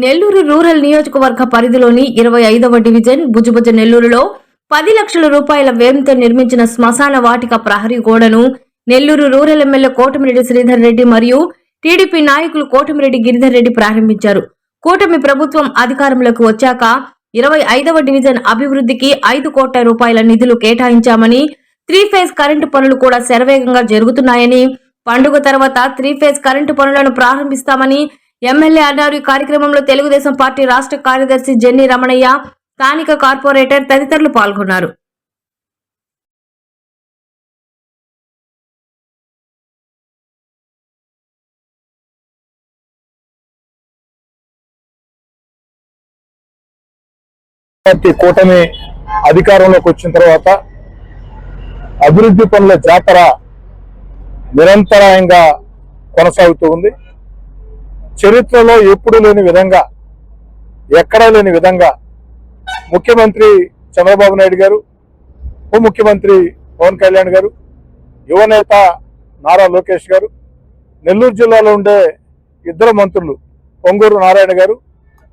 Nellore rural నియోజకవర్గ పరిధిలోని ఇరవై ఐదవ డివిజన్ భుజభుజ నెల్లూరులో పది లక్షల రూపాయల వ్యయంతో నిర్మించిన శ్మశాన వాటిక ప్రహరీ గోడను నెల్లూరు రూరల్ ఎమ్మెల్యే కోటమిరెడ్డి శ్రీధర్ రెడ్డి మరియు టీడీపీ నాయకులు కోటమిరెడ్డి గిరిధర్ రెడ్డి ప్రారంభించారు. కూటమి ప్రభుత్వం అధికారంలోకి వచ్చాక ఇరవై ఐదవ డివిజన్ అభివృద్ధికి ఐదు కోట్ల రూపాయల నిధులు కేటాయించామని త్రీ ఫేజ్ కరెంటు పనులు కూడా శరవేగంగా జరుగుతున్నాయని పండుగ తర్వాత త్రీ ఫేజ్ కరెంటు పనులను ప్రారంభిస్తామని ఎమ్మెల్యే అన్నారు ఈ కార్యక్రమంలో తెలుగుదేశం పార్టీ రాష్ట్ర కార్యదర్శి జెన్ని రమణయ్య స్థానిక కార్పొరేటర్ తదితరులు పాల్గొన్నారు. పార్టీ కూటమి అధికారంలోకి వచ్చిన తర్వాత అభివృద్ధి పనుల జాతర నిరంతరాయంగా కొనసాగుతూ ఉంది. చరిత్రలో ఎప్పుడూ లేని విధంగా ఎక్కడా లేని విధంగా ముఖ్యమంత్రి చంద్రబాబు నాయుడు గారు ఉప ముఖ్యమంత్రి పవన్ కళ్యాణ్ గారు యువనేత నారా లోకేష్ గారు నెల్లూరు జిల్లాలో ఉండే ఇద్దరు మంత్రులు పొంగూరు నారాయణ గారు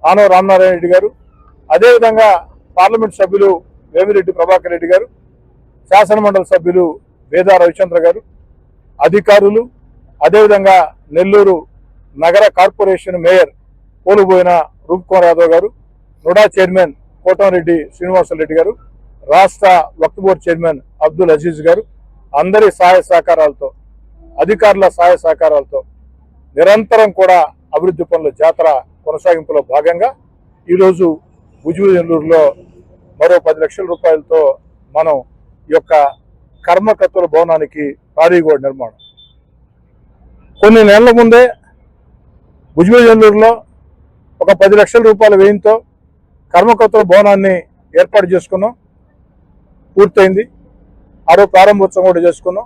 ఆనవ రామనారాయణ రెడ్డి గారు అదేవిధంగా పార్లమెంట్ సభ్యులు వేమిరెడ్డి ప్రభాకర్ రెడ్డి గారు శాసనమండలి సభ్యులు వేదా రవిచంద్ర గారు అధికారులు అదేవిధంగా నెల్లూరు నగర corporation mayor Poluboina Roopkumar Yadav garu NUDA chairman Kotamreddy Srinivasa Reddy garu రాష్ట్ర వక్ఫ్ బోర్డు చైర్మన్ అబ్దుల్ అజీజ్ గారు అందరి సహాయ సహకారాలతో అధికారుల సహాయ సహకారాలతో నిరంతరం కూడా అభివృద్ధి పనుల జాతర కొనసాగింపులో భాగంగా ఈరోజు నెల్లూరులో మరో పది లక్షల రూపాయలతో మనం ఈ యొక్క కర్మకర్తల భవనానికి పారీగోడ నిర్మాణం. కొన్ని నెలల ముందే నెల్లూరులో ఒక పది లక్షల రూపాయల వ్యయంతో కర్మకర్తల భవనాన్ని ఏర్పాటు చేసుకున్నాం. పూర్తయింది. ఆరో ప్రారంభోత్సవం కూడా చేసుకున్నాం.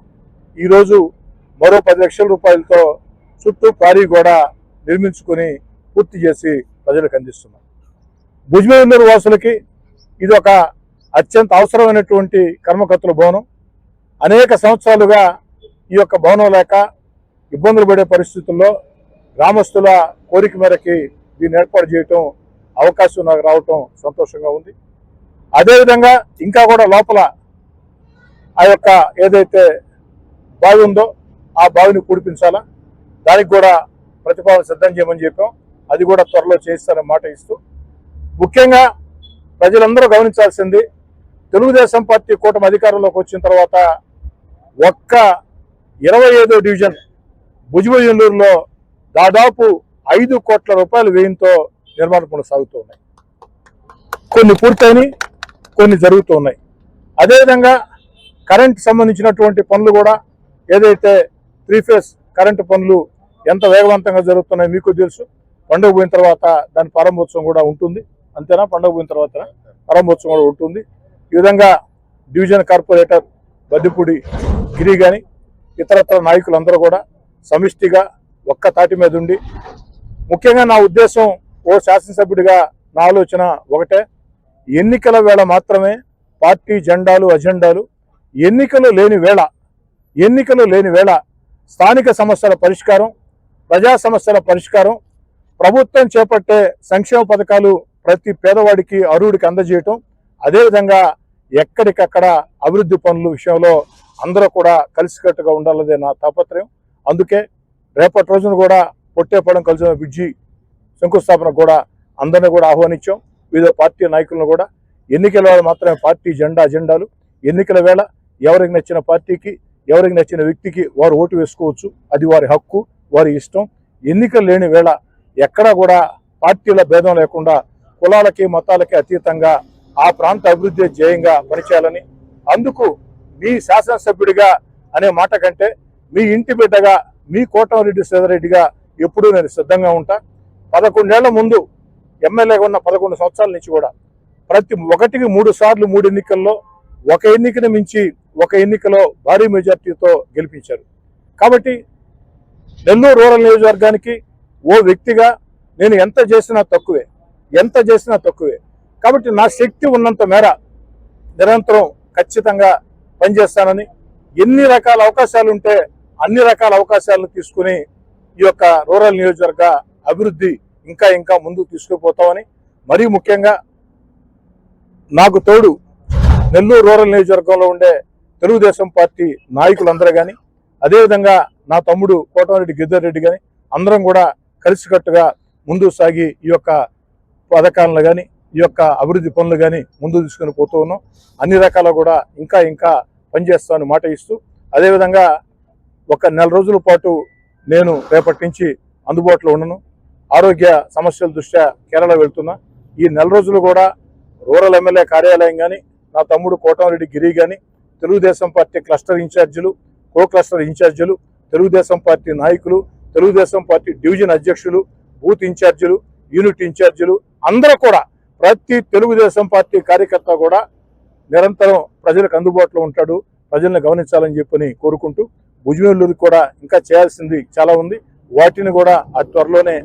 ఈరోజు మరో పది లక్షల రూపాయలతో చుట్టూ ప్రారీ గోడ నిర్మించుకొని పూర్తి చేసి ప్రజలకు అందిస్తున్నాం. భుజ్మేందూరు వాసులకి ఇది ఒక అత్యంత అవసరమైనటువంటి కర్మకర్తల భవనం అనేక సంవత్సరాలుగా ఈ యొక్క భవనం లేక ఇబ్బందులు పడే పరిస్థితుల్లో గ్రామస్తుల కోరిక మేరకి దీన్ని ఏర్పాటు చేయటం అవకాశం నాకు రావటం సంతోషంగా ఉంది. అదేవిధంగా ఇంకా కూడా లోపల ఆ యొక్క ఏదైతే బావి ఉందో ఆ బావిని పూడిపించాలా దానికి కూడా ప్రతిపాదన సిద్ధం చేయమని చెప్పాం. అది కూడా త్వరలో చేయిస్తారని మాట ఇస్తూ ముఖ్యంగా ప్రజలందరూ గమనించాల్సింది తెలుగుదేశం పార్టీ కూటమి అధికారంలోకి వచ్చిన తర్వాత ఒక్క ఇరవై ఐదో డివిజన్ భుజభుజనూరులో దాదాపు ఐదు కోట్ల రూపాయల వ్యయంతో నిర్మాణ పనులు సాగుతూ ఉన్నాయి కొన్ని పూర్తయినాయి కొన్ని జరుగుతూ ఉన్నాయి అదేవిధంగా కరెంట్ సంబంధించినటువంటి పనులు కూడా ఏదైతే త్రీ ఫేస్ కరెంటు పనులు ఎంత వేగవంతంగా జరుగుతున్నాయో మీకు తెలుసు. పండుగ పోయిన తర్వాత దాని ప్రారంభోత్సవం కూడా ఉంటుంది. అంతేనా? పండుగ పోయిన తర్వాత ప్రారంభోత్సవం కూడా ఉంటుంది. ఈ విధంగా డివిజన్ కార్పొరేటర్ బద్దిపూడి గిరి కానీ ఇతరత్ర నాయకులందరూ కూడా సమిష్టిగా ఒక్క తాటి మీద ఉండి. ముఖ్యంగా నా ఉద్దేశం ఓ శాసనసభ్యుడిగా నా ఆలోచన ఒకటే. ఎన్నికల వేళ మాత్రమే పార్టీ జెండాలు అజెండాలు ఎన్నికలు లేని వేళ ఎన్నికలు లేని వేళ స్థానిక సమస్యల పరిష్కారం ప్రజా సమస్యల పరిష్కారం ప్రభుత్వం చేపట్టే సంక్షేమ పథకాలు ప్రతి పేదవాడికి అరువుడికి అందజేయటం అదేవిధంగా ఎక్కడికక్కడ అభివృద్ధి పనుల విషయంలో అందరూ కూడా కలిసికట్టుగా ఉండాలదే నా తాపత్రయం. అందుకే రేపటి రోజున కూడా పొట్టేపడం కలిసిన బ్రిడ్జి శంకుస్థాపన కూడా అందరినీ కూడా ఆహ్వానించాం. వివిధ పార్టీ నాయకులను కూడా ఎన్నికల వేళ మాత్రమే పార్టీ జెండా అజెండాలు. ఎన్నికల వేళ ఎవరికి నచ్చిన పార్టీకి ఎవరికి నచ్చిన వ్యక్తికి వారు ఓటు వేసుకోవచ్చు. అది వారి హక్కు వారి ఇష్టం. ఎన్నికలు లేని వేళ ఎక్కడా కూడా పార్టీల భేదం లేకుండా కులాలకి మతాలకి అతీతంగా ఆ ప్రాంత అభివృద్ధి ధ్యేయంగా పనిచేయాలని. అందుకు మీ శాసనసభ్యుడిగా అనే మాట కంటే మీ ఇంటి బిడ్డగా మీ కోటమరెడ్డి శ్రీధరెడ్డిగా ఎప్పుడూ నేను సిద్ధంగా ఉంటా. పదకొండేళ్ళ ముందు ఎమ్మెల్యేగా ఉన్న పదకొండు సంవత్సరాల నుంచి కూడా ప్రతి ఒకటికి మూడు సార్లు మూడు ఎన్నికల్లో ఒక ఎన్నికను మించి ఒక ఎన్నికలో భారీ మెజార్టీతో గెలిపించారు. కాబట్టి నెల్లూరు రూరల్ నియోజకవర్గానికి ఓ వ్యక్తిగా నేను ఎంత చేసినా తక్కువే ఎంత చేసినా తక్కువే. కాబట్టి నా శక్తి ఉన్నంత మేర నిరంతరం ఖచ్చితంగా పనిచేస్తానని ఎన్ని రకాల అవకాశాలు ఉంటే అన్ని రకాల అవకాశాలను తీసుకుని ఈ యొక్క రూరల్ నియోజకవర్గ అభివృద్ధి ఇంకా ఇంకా ముందుకు తీసుకుపోతామని మరీ ముఖ్యంగా నాకు తోడు నెల్లూరు రూరల్ నియోజకవర్గంలో ఉండే తెలుగుదేశం పార్టీ నాయకులందరూ కానీ అదేవిధంగా నా తమ్ముడు కోటమిరెడ్డి గిద్దర్ రెడ్డి కానీ అందరం కూడా కలిసికట్టుగా ముందు సాగి ఈ యొక్క పథకాలను కానీ ఈ యొక్క అభివృద్ధి పనులు కానీ ముందు తీసుకొని పోతూ ఉన్నాం. అన్ని రకాల కూడా ఇంకా ఇంకా పనిచేస్తామని మాట ఇస్తూ అదేవిధంగా ఒక నెల రోజుల పాటు నేను రేపటి నుంచి అందుబాటులో ఉండను ఆరోగ్య సమస్యల దృష్ట్యా కేరళ వెళ్తున్నా. ఈ నెల రోజులు కూడా రూరల్ ఎమ్మెల్యే కార్యాలయం కానీ నా తమ్ముడు కోటమరెడ్డి గిరి కానీ తెలుగుదేశం పార్టీ క్లస్టర్ ఇన్ఛార్జీలు కో క్లస్టర్ ఇన్ఛార్జీలు తెలుగుదేశం పార్టీ నాయకులు తెలుగుదేశం పార్టీ డివిజన్ అధ్యక్షులు బూత్ ఇన్ఛార్జీలు యూనిట్ ఇన్ఛార్జీలు అందరూ కూడా ప్రతి తెలుగుదేశం పార్టీ కార్యకర్త కూడా నిరంతరం ప్రజలకు అందుబాటులో ఉంటాడు. ప్రజల్ని గమనించాలని చెప్పని కోరుకుంటూ భుజమేళ్ళూరికి కూడా ఇంకా చేయాల్సింది చాలా ఉంది. వాటిని కూడా అతి త్వరలోనే